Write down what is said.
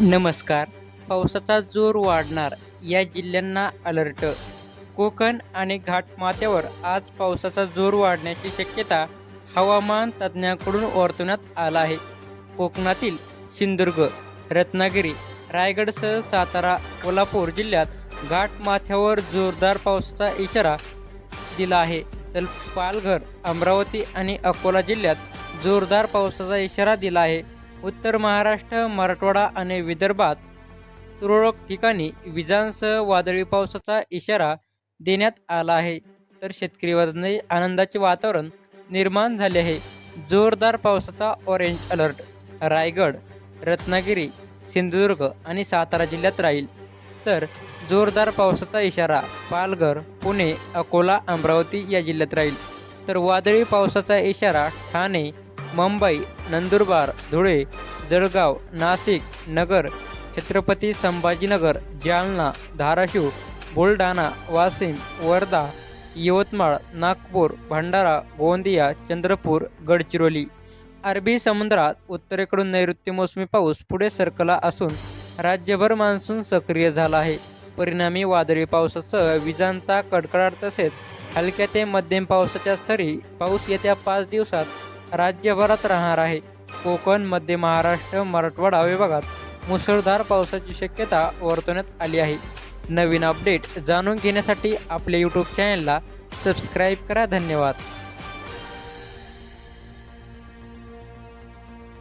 नमस्कार. पावसाचा जोर वाढणार या जिल्ह्यांना अलर्ट. कोकण आणि घाटमाथ्यावर आज पावसाचा जोर वाढण्याची शक्यता हवामान तज्ज्ञांकडून वर्तवण्यात आला आहे. कोकणातील सिंधुदुर्ग रत्नागिरी रायगडसह सातारा कोल्हापूर जिल्ह्यात घाटमाथ्यावर जोरदार पावसाचा इशारा दिला आहे. तर पालघर अमरावती आणि अकोला जिल्ह्यात जोरदार पावसाचा इशारा दिला आहे. उत्तर महाराष्ट्र मराठवाडा आणि विदर्भात तुरळक ठिकाणी विजांसह वादळी पावसाचा इशारा देण्यात आला आहे. तर शेतकरी वर्गाने आनंदाचे वातावरण निर्माण झाले आहे. जोरदार पावसाचा ऑरेंज अलर्ट रायगड रत्नागिरी सिंधुदुर्ग आणि सातारा जिल्ह्यात राहील. तर जोरदार पावसाचा इशारा पालघर पुणे अकोला अमरावती या जिल्ह्यात राहील. तर वादळी पावसाचा इशारा ठाणे मुंबई नंदुरबार धुळे जळगाव नाशिक नगर छत्रपती संभाजीनगर जालना धाराशिव बुलढाणा वाशिम वर्धा यवतमाळ नागपूर भंडारा गोंदिया चंद्रपूर गडचिरोली. अरबी समुद्रात उत्तरेकडून नैऋत्य मोसमी पाऊस पुढे सरकला असून राज्यभर मान्सून सक्रिय झाला आहे. परिणामी वादळी पावसासह विजांचा कडकडाट तसेच हलक्या ते मध्यम पावसाच्या सरी पाऊस येत्या पाच दिवसात राज्यभरात राहणार आहे. कोकण मध्य महाराष्ट्र मराठवाडा विभागात मुसळधार पावसाची शक्यता वर्तवण्यात आली आहे. नवीन अपडेट जाणून घेण्यासाठी आपल्या यूट्यूब चॅनलला सबस्क्राईब करा. धन्यवाद.